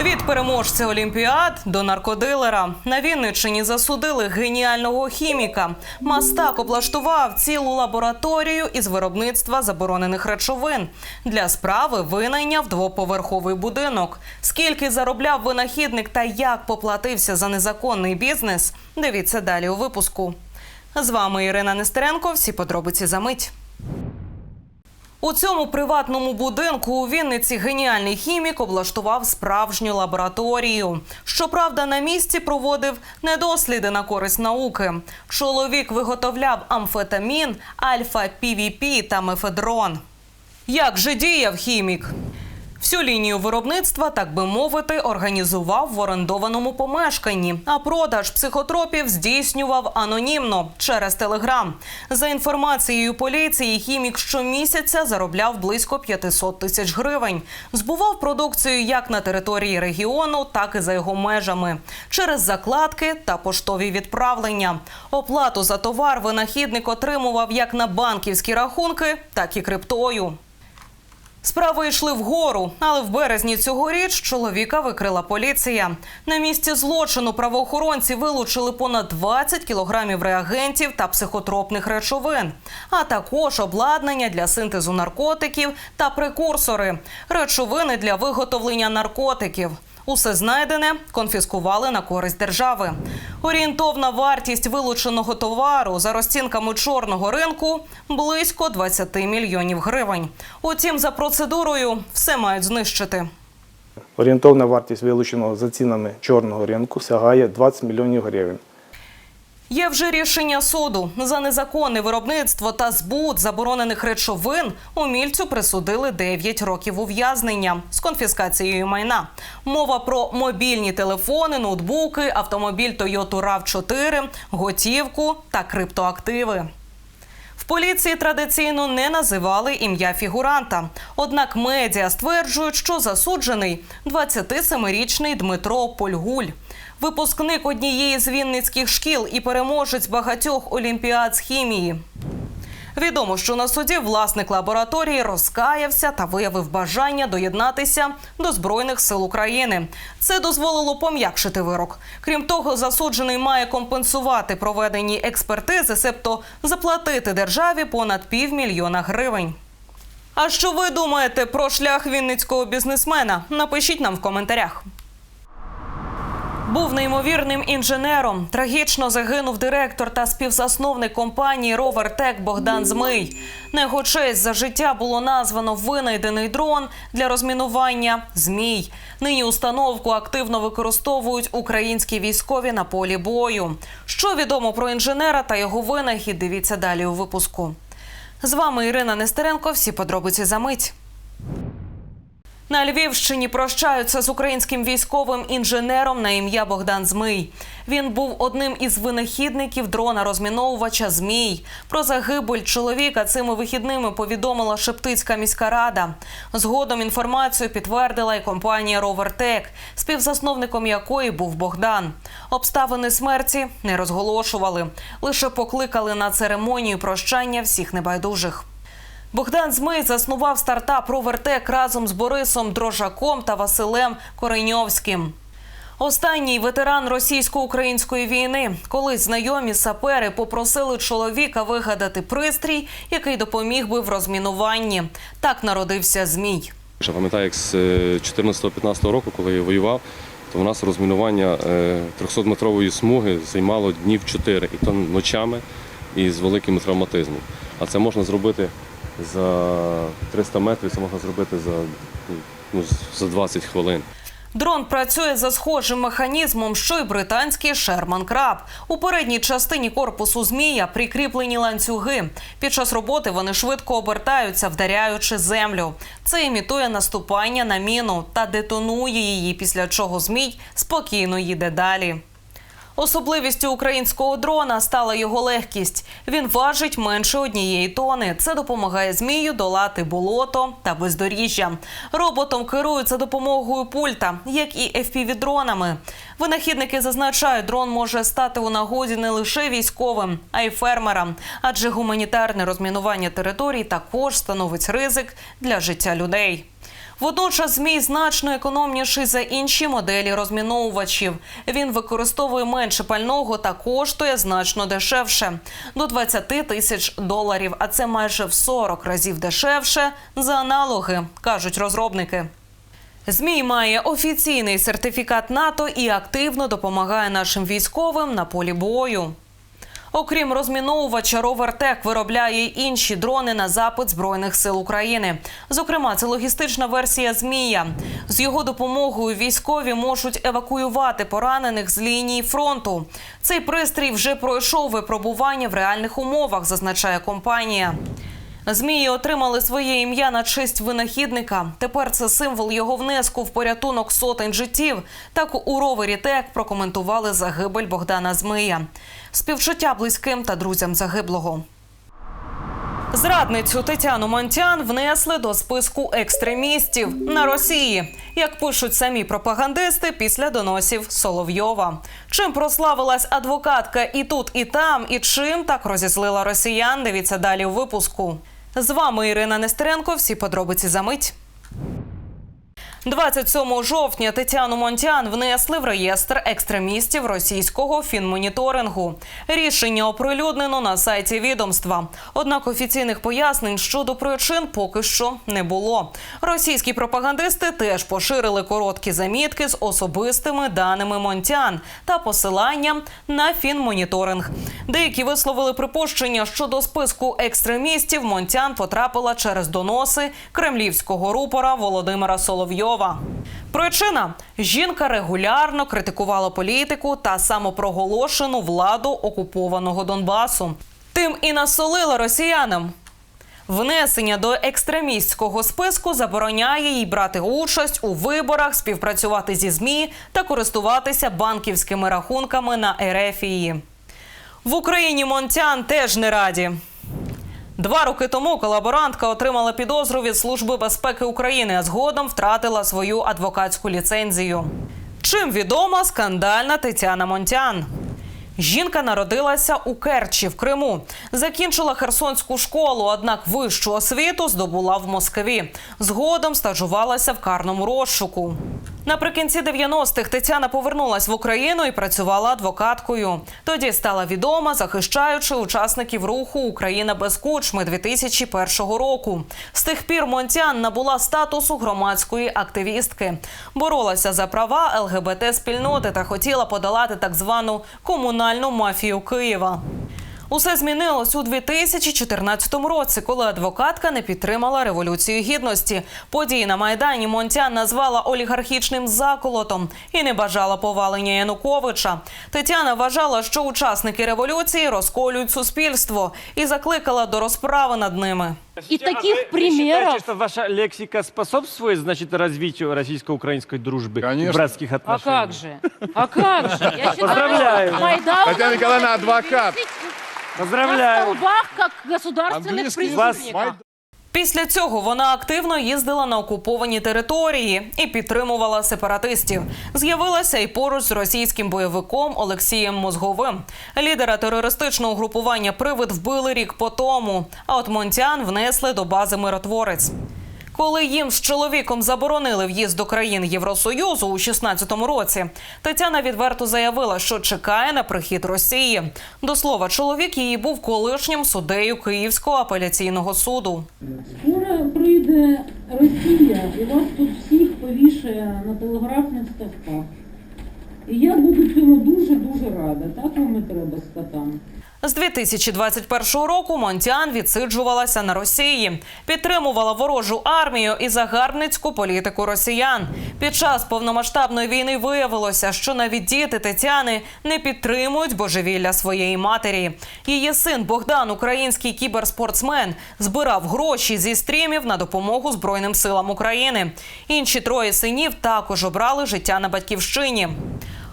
Від переможця Олімпіад до наркодилера на Вінниччині засудили геніального хіміка. Мастак облаштував цілу лабораторію із виробництва заборонених речовин. Для справи винайняв двоповерховий будинок. Скільки заробляв винахідник та як поплатився за незаконний бізнес? Дивіться далі у випуску. З вами Ірина Нестеренко. Всі подробиці за мить. У цьому приватному будинку у Вінниці геніальний хімік облаштував справжню лабораторію. Щоправда, на місці проводив не досліди на користь науки. Чоловік виготовляв амфетамін, альфа-півіпі та мефедрон. Як же діяв хімік? Всю лінію виробництва, так би мовити, організував в орендованому помешканні, а продаж психотропів здійснював анонімно через телеграм. За інформацією поліції, хімік щомісяця заробляв близько 500 тисяч гривень. Збував продукцію як на території регіону, так і за його межами через закладки та поштові відправлення. Оплату за товар винахідник отримував як на банківські рахунки, так і криптою. Справи йшли вгору, але в березні цьогоріч чоловіка викрила поліція. На місці злочину правоохоронці вилучили понад 20 кілограмів реагентів та психотропних речовин, а також обладнання для синтезу наркотиків та прекурсори, речовини для виготовлення наркотиків. Усе знайдене конфіскували на користь держави. Орієнтовна вартість вилученого товару за розцінками чорного ринку близько 20 мільйонів гривень. Утім, за процедурою все мають знищити. Орієнтовна вартість вилученого за цінами чорного ринку сягає 20 мільйонів гривень. Є вже рішення суду за незаконне виробництво та збут заборонених речовин. Умільцю присудили 9 років ув'язнення з конфіскацією майна. Мова про мобільні телефони, ноутбуки, автомобіль Toyota rav 4 готівку та криптоактиви. В поліції традиційно не називали ім'я фігуранта. Однак медіа стверджують, що засуджений 27-річний Дмитро Польгуль. Випускник однієї з вінницьких шкіл і переможець багатьох олімпіад з хімії. Відомо, що на суді власник лабораторії розкаявся та виявив бажання доєднатися до збройних сил України. Це дозволило пом'якшити вирок. Крім того, засуджений має компенсувати проведені експертизи, себто заплатити державі понад півмільйона гривень. А що ви думаєте про шлях вінницького бізнесмена? Напишіть нам в коментарях. Був неймовірним інженером. Трагічно загинув директор та співзасновник компанії Ровертек Богдан Змий. На його за життя було названо винайдений дрон для розмінування Змій. Нині установку активно використовують українські військові на полі бою. Що відомо про інженера та його винахід? Дивіться далі у випуску. З вами Ірина Нестеренко. Всі подробиці за мить. На Львівщині прощаються з українським військовим інженером на ім'я Богдан Змий. Він був одним із винахідників дрона розміновувача Змій. Про загибель чоловіка цими вихідними повідомила Шептицька міська рада. Згодом інформацію підтвердила і компанія Ровертек, співзасновником якої був Богдан. Обставини смерті не розголошували, лише покликали на церемонію прощання всіх небайдужих. Богдан Змий заснував стартап «Ровертек» разом з Борисом Дрожаком та Василем Кореньовським. Останній ветеран російсько-української війни, колись знайомі сапери попросили чоловіка вигадати пристрій, який допоміг би в розмінуванні. Так народився змій. Я пам'ятаю, як з е, 14-15 року, коли я воював, то у нас розмінування е, 300-метрової смуги займало днів 4, і то ночами і з великим травматизмом. А це можна зробити за 300 метрів, це можна зробити за, ну, за 20 хвилин. Дрон працює за схожим механізмом, що й британський Шерман Краб. У передній частині корпусу змія прикріплені ланцюги. Під час роботи вони швидко обертаються, вдаряючи землю. Це імітує наступання на міну та детонує її, після чого змій спокійно їде далі. Особливістю українського дрона стала його легкість. Він важить менше однієї тони. Це допомагає змію долати болото та бездоріжжя. Роботом керують за допомогою пульта, як і FPV-дронами. Винахідники зазначають, дрон може стати у нагоді не лише військовим, а й фермерам, адже гуманітарне розмінування територій також становить ризик для життя людей. Водночас змій значно економніший за інші моделі розміновувачів. Він використовує менше пального та коштує значно дешевше до 20 тисяч доларів. А це майже в 40 разів дешевше за аналоги, кажуть розробники. Змій має офіційний сертифікат НАТО і активно допомагає нашим військовим на полі бою. Окрім розміновувача, ровертек виробляє інші дрони на запит збройних сил України. Зокрема, це логістична версія Змія. З його допомогою військові можуть евакуювати поранених з лінії фронту. Цей пристрій вже пройшов випробування в реальних умовах, зазначає компанія. Змії отримали своє ім'я на честь винахідника. Тепер це символ його внеску в порятунок сотень життів. Так у ровері ТЕК прокоментували загибель Богдана Змия. Співчуття близьким та друзям загиблого. Зрадницю Тетяну Монтян внесли до списку екстремістів на Росії, як пишуть самі пропагандисти після доносів Соловйова. Чим прославилась адвокатка і тут, і там, і чим так розізлила росіян. Дивіться далі у випуску. З вами Ірина Нестеренко. Всі подробиці за мить. 27 жовтня Тетяну Монтян внесли в реєстр екстремістів російського фінмоніторингу. Рішення оприлюднено на сайті відомства. Однак офіційних пояснень щодо причин поки що не було. Російські пропагандисти теж поширили короткі замітки з особистими даними Монтян та посиланням на фінмоніторинг. Деякі висловили припущення, що до списку екстремістів Монтян потрапила через доноси кремлівського рупора Володимира Соловйова. Причина жінка регулярно критикувала політику та самопроголошену владу окупованого Донбасу. Тим і насолила росіянам. Внесення до екстремістського списку забороняє їй брати участь у виборах, співпрацювати зі ЗМІ та користуватися банківськими рахунками на Ерефії. В Україні Монтян теж не раді. Два роки тому колаборантка отримала підозру від Служби безпеки України, а згодом втратила свою адвокатську ліцензію. Чим відома скандальна Тетяна Монтян? Жінка народилася у Керчі в Криму, закінчила Херсонську школу, однак вищу освіту здобула в Москві. Згодом стажувалася в карному розшуку. Наприкінці 90-х Тетяна повернулась в Україну і працювала адвокаткою. Тоді стала відома, захищаючи учасників руху Україна без кучми 2001 року. З тих пір Монтян набула статусу громадської активістки, боролася за права ЛГБТ спільноти та хотіла подолати так звану комунальну мафію Києва. Усе змінилось у 2014 році, коли адвокатка не підтримала революцію гідності. Події на майдані Монтян назвала олігархічним заколотом і не бажала повалення Януковича. Тетяна вважала, що учасники революції розколюють суспільство і закликала до розправи над ними. И таких Вы примеров считаете, что ваша лексика способствует, значит, развитию российско-украинской дружбы и Конечно. братских А как же? А как же? Я считаю, Поздравляю. Майдан Татьяна Николаевна, адвокат. На Поздравляю. столбах, как государственных Английский преступников. Після цього вона активно їздила на окуповані території і підтримувала сепаратистів. З'явилася і поруч з російським бойовиком Олексієм Мозговим. Лідера терористичного групування Привид вбили рік по тому. А от Монтян внесли до бази миротворець. Коли їм з чоловіком заборонили в'їзд до країн Євросоюзу у 16-му році, Тетяна відверто заявила, що чекає на прихід Росії. До слова, чоловік її був колишнім суддею Київського апеляційного суду. Скоро прийде Росія і вас тут всіх повішає на телеграфних ставках. І я буду цьому дуже-дуже рада. Так вам і треба скотам. З 2021 року Монтян відсиджувалася на Росії, підтримувала ворожу армію і загарбницьку політику росіян. Під час повномасштабної війни виявилося, що навіть діти Тетяни не підтримують божевілля своєї матері. Її син Богдан, український кіберспортсмен, збирав гроші зі стрімів на допомогу Збройним силам України. Інші троє синів також обрали життя на батьківщині.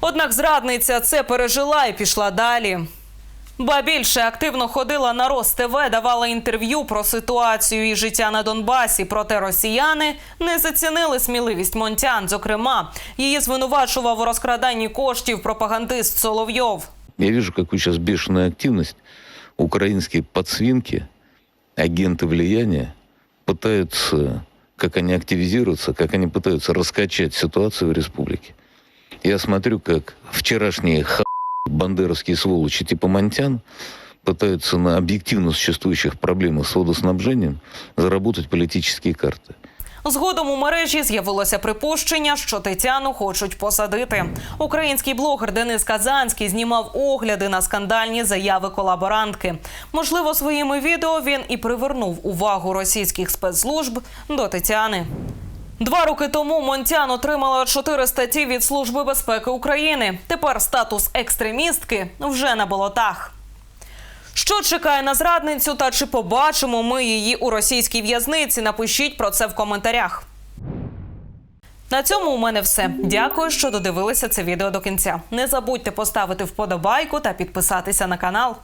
Однак зрадниця це пережила і пішла далі. Ба більше активно ходила на Роств, давала інтерв'ю про ситуацію і життя на Донбасі. Проте росіяни не зацінили сміливість Монтян. Зокрема, її звинувачував у розкраданні коштів пропагандист Соловйов. Я вижу, какую сейчас бешеную активность украинские подсвинки, агенты влияния пытаются как они активизируются, как они пытаются раскачать ситуацию в республике. Я смотрю, как вчерашние ха бандеровские сволочи типа Монтян пытаются на объективно существующих проблемах с водоснабжением заработать политические карты. Згодом у мережі з'явилося припущення, що Тетяну хочуть посадити. Український блогер Денис Казанський знімав огляди на скандальні заяви колаборантки. Можливо, своїми відео він і привернув увагу російських спецслужб до Тетяни. Два роки тому Монтян отримала чотири статті від Служби безпеки України. Тепер статус екстремістки вже на болотах. Що чекає на зрадницю та чи побачимо ми її у російській в'язниці? Напишіть про це в коментарях. На цьому у мене все. Дякую, що додивилися це відео до кінця. Не забудьте поставити вподобайку та підписатися на канал.